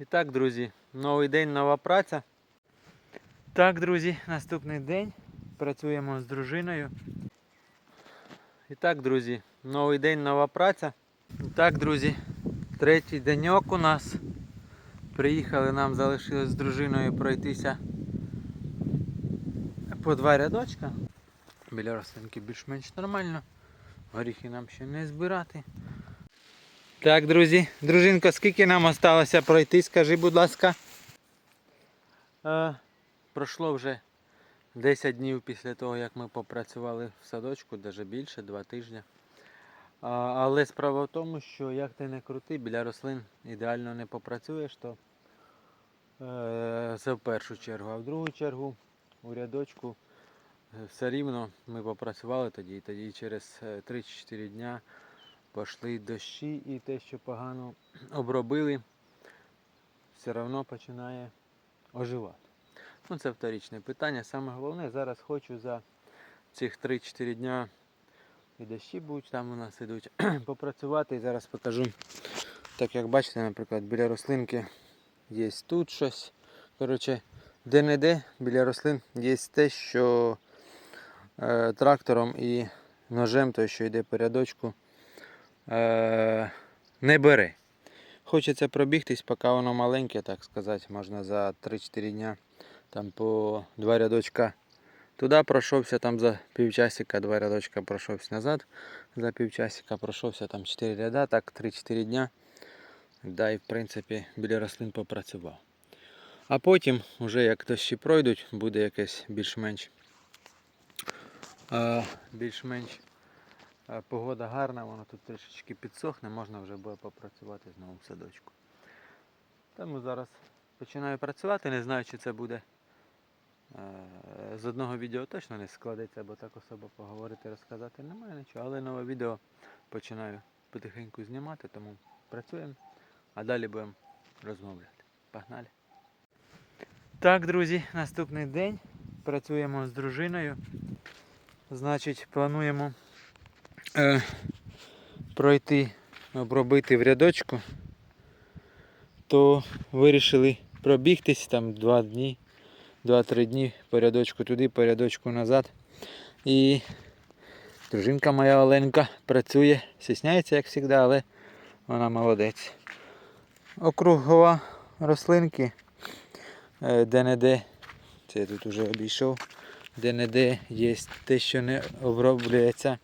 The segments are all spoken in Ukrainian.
І так, друзі, новий день, нова праця. Так, друзі, наступний день. Працюємо з дружиною. І так, друзі, новий день, нова праця. І так, друзі, третій деньок у нас. Приїхали, нам залишилось з дружиною пройтися по два рядочка. Біля рослинки більш-менш нормально. Горіхи нам ще не збирати. Так, друзі, дружинко, скільки нам осталося пройти, скажи, будь ласка. Е, пройшло вже 10 днів після того, як ми попрацювали в садочку, навіть більше, 2 тижні. А, але справа в тому, що як ти не крути, біля рослин ідеально не попрацюєш, то е, це в першу чергу. А в другу чергу у рядочку е, все рівно ми попрацювали тоді, і тоді через е, 3-4 дня пішли дощі і те, що погано обробили, все одно починає оживати. Ну, це вторичне питання. Саме головне, зараз хочу за цих 3-4 дня і дощі будуть, там у нас ідуть, попрацювати і зараз покажу. Так як бачите, наприклад, біля рослинки є тут щось. Коротше, де-не-де біля рослин є те, що е, трактором і ножем, той, що йде по рядочку, е, не бере. Хочеться пробігтись, поки воно маленьке, так сказати, можна за 3-4 дня там по два рядочка туди пройшовся, там за півчасика, два рядочка пройшовся назад, за півчасика пройшовся там 4 ряда, так 3-4 дня. Да, і в принципі біля рослин попрацював. А потім, вже як дощі пройдуть, буде якесь більш-менш е, більш-менш погода гарна, воно тут трішечки підсохне, можна вже буде попрацювати знову в садочку. Тому зараз починаю працювати, не знаю, чи це буде е, з одного відео точно не складеться, бо так особо поговорити, розказати немає нічого, але нове відео починаю потихеньку знімати, тому працюємо, а далі будемо розмовляти. Погнали! Так, друзі, наступний день. Працюємо з дружиною. Значить, плануємо е, пройти, обробити в рядочку. То вирішили пробігтись там 2 дні, 2-3 дні по рядочку туди, по рядочку назад. І дружинка моя Оленка працює, стісняється, як завжди, але вона молодець. Округова рослинки е, де-не-де, це я тут вже обійшов, де-не-де є те, що не оброблюється.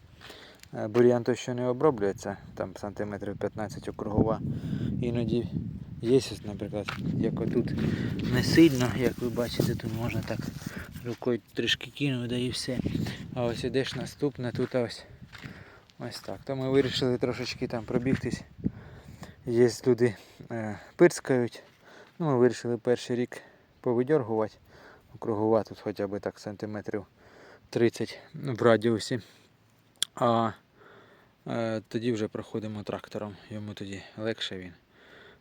Е, Бур'ян той, що не оброблюється, там сантиметрів 15 округова. Іноді є, наприклад, як отут не сильно, як ви бачите, тут можна так рукою трішки кинути, да і все. А ось ідеш наступне, тут ось ось так. То ми вирішили трошечки там пробігтись. Є люди е, пирскають. Ну, ми вирішили перший рік повидьоргувати. Округова тут хоча б так сантиметрів 30 в радіусі. А е, тоді вже проходимо трактором. Йому тоді легше він.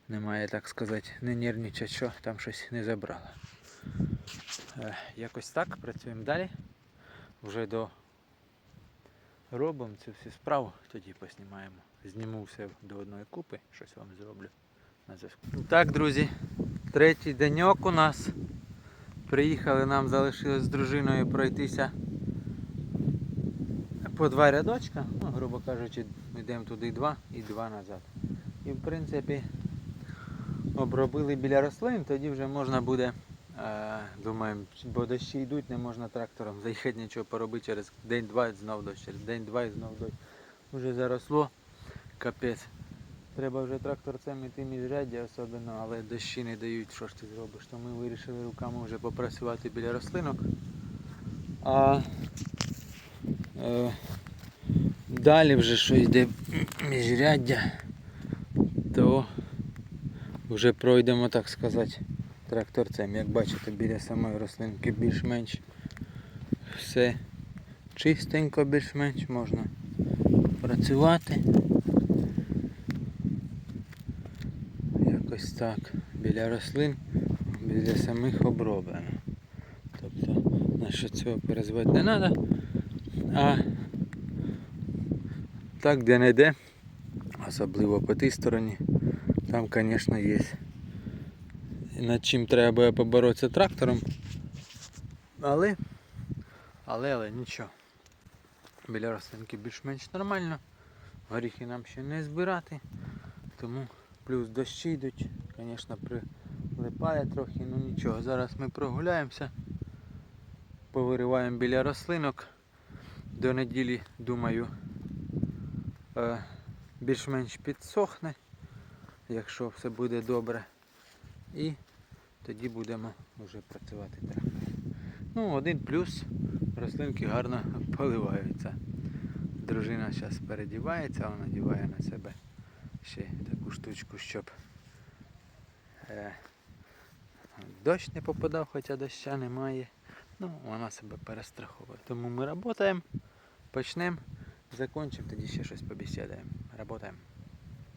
Немає, так сказати, не нервничать, що там щось не забрало. Е, якось так, працюємо далі. Вже до робимо цю всю справу, тоді поснімаємо. Зніму все до одної купи, щось вам зроблю на зв'язку. Так, друзі, третій деньок у нас. Приїхали, нам залишилось з дружиною пройтися по два рядочка, ну, грубо кажучи, йдемо туди два і два назад. І в принципі обробили біля рослин, тоді вже можна буде, е, думаємо, бо дощі йдуть, не можна трактором заїхати нічого поробити через день-два і знов дощ, через день-два і знов дощ. Вже заросло, капець. Треба вже тракторцем іти міжряддя особливо, але дощі не дають, що ж ти зробиш. То ми вирішили руками вже попрацювати біля рослинок. А далі вже що йде міжряддя, то вже пройдемо, так сказати, тракторцем. Як бачите, біля самої рослинки більш-менш все чистенько, більш-менш можна працювати. Якось так. Біля рослин, біля самих оброблено. Тобто наше цього перезвати не треба. А так де не де, особливо по тій стороні, там, звісно, є над чим треба поборотися трактором. Але, але, але нічого. Біля рослинки більш-менш нормально. Горіхи нам ще не збирати. Тому плюс дощі йдуть. Звісно, прилипає трохи, ну нічого. Зараз ми прогуляємося. Повириваємо біля рослинок. До неділі, думаю, е, більш-менш підсохне, якщо все буде добре. І тоді будемо вже працювати трактором. Ну, один плюс, рослинки гарно поливаються. Дружина зараз передівається, вона надіває на себе ще таку штучку, щоб е, дощ не попадав, хоча доща немає. Ну, вона себе перестраховує. Тому ми працюємо, почнемо, закінчимо, тоді ще щось побесідаємо. Работаємо.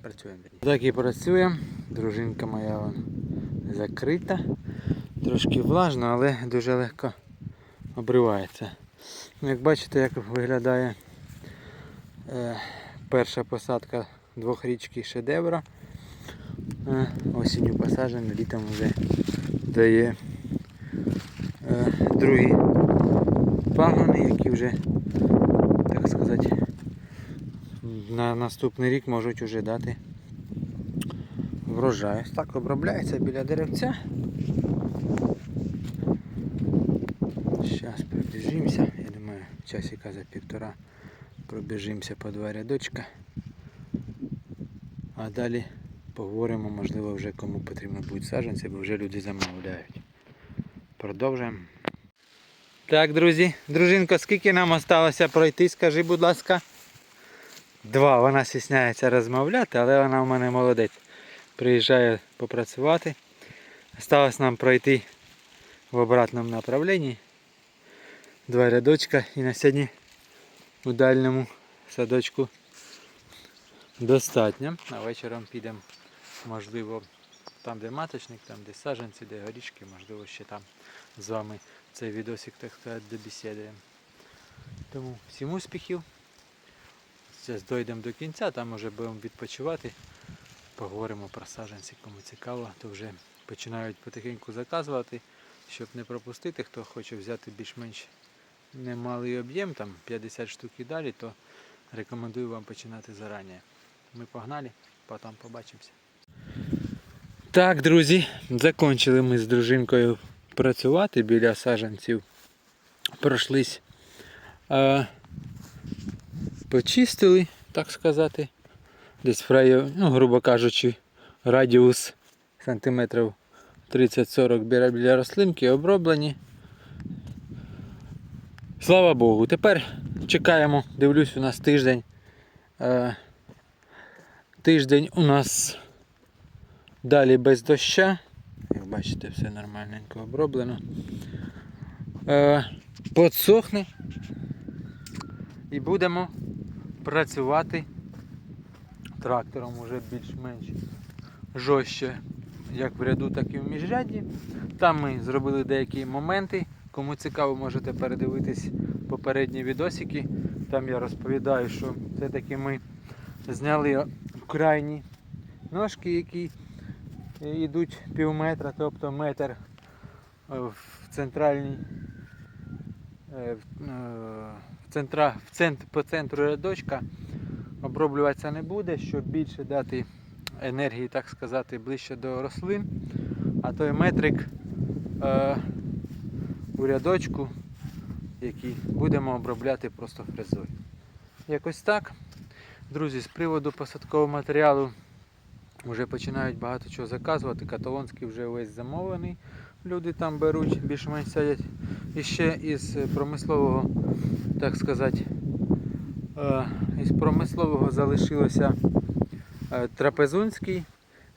Працюємо. Так і працюємо. Дружинка моя вон закрита. Трошки влажно, але дуже легко обривається. Ну, Як бачите, як виглядає е, перша посадка двохрічки шедевра. Е, осінню посаджена, літом вже дає е, другі пагони, які вже, сказати, на наступний рік можуть вже дати врожай. Так обробляється біля деревця. Зараз пробіжимося. Я думаю, часика за півтора пробіжимося по два рядочка. А далі поговоримо, можливо, вже кому потрібно будуть саджанці, бо вже люди замовляють. Продовжуємо. Так, друзі, дружинко, скільки нам осталося пройти, скажи, будь ласка. Два. Вона стісняється розмовляти, але вона в мене молодець. Приїжджає попрацювати. Осталось нам пройти в обратному направленні. Два рядочка і на сьогодні у дальньому садочку достатньо. А вечором підемо, можливо, там, де маточник, там, де саджанці, де горішки, можливо, ще там з вами цей відосик, так сказати, добесідуємо. Тому всім успіхів. Зараз дійдемо до кінця, там вже будемо відпочивати. Поговоримо про саджанці, кому цікаво, то вже починають потихеньку заказувати, щоб не пропустити, хто хоче взяти більш-менш немалий об'єм, там 50 штук і далі, то рекомендую вам починати зарані. Ми погнали, потім побачимося. Так, друзі, закінчили ми з дружинкою працювати біля саджанців. Пройшлись, почистили, так сказати. Десь фраю, ну, грубо кажучи, радіус сантиметрів 30-40 біля, рослинки оброблені. Слава Богу. Тепер чекаємо, дивлюсь, у нас тиждень. Тиждень у нас далі без доща. Бачите, все нормальненько оброблено. Е, подсохне. І будемо працювати трактором уже більш-менш жорстче, як в ряду, так і в міжряді. Там ми зробили деякі моменти. Кому цікаво, можете передивитись попередні відосики. Там я розповідаю, що все-таки ми зняли крайні ножки, які йдуть пів метра, тобто метр е, в центральній е, е, в центра, в центр, по центру рядочка оброблюватися не буде, щоб більше дати енергії, так сказати, ближче до рослин. А той метрик е, у рядочку, який будемо обробляти просто фрезою. Якось так. Друзі, з приводу посадкового матеріалу вже починають багато чого заказувати. Каталонський вже весь замовлений. Люди там беруть, більш-менш садять. І ще із промислового, так сказати, е, із промислового залишилося е, трапезунський.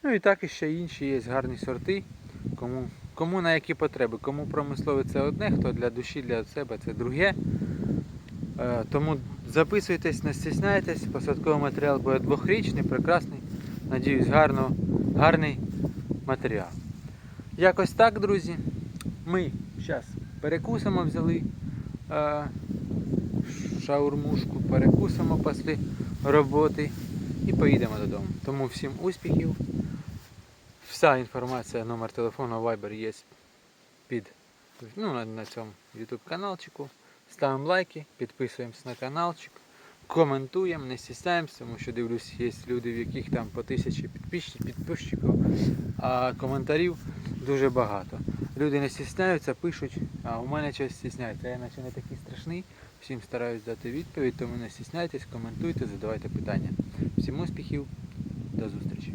Ну і так і ще інші є гарні сорти. Кому, кому на які потреби. Кому промислове це одне, хто для душі, для себе це друге. Е, Тому записуйтесь, не стісняйтесь, посадковий матеріал буде двохрічний, прекрасний. Надіюсь, гарно, гарний матеріал. Якось так, друзі. Ми зараз перекусимо, взяли е, шаурмушку, перекусимо після роботи і поїдемо додому. Тому всім успіхів, Вся інформація, номер телефону, Viber є під ну, на, на цьому YouTube каналчику. Ставимо лайки, підписуємось на каналчик, коментуємо, не стісняємося, тому що дивлюсь, є люди, в яких там по тисячі підписчиків, а коментарів дуже багато. Люди не стісняються, пишуть, а у мене щось стісняється. Я наче не такий страшний. Всім стараюсь дати відповідь, тому не стісняйтесь, коментуйте, задавайте питання. Всім успіхів, до зустрічі!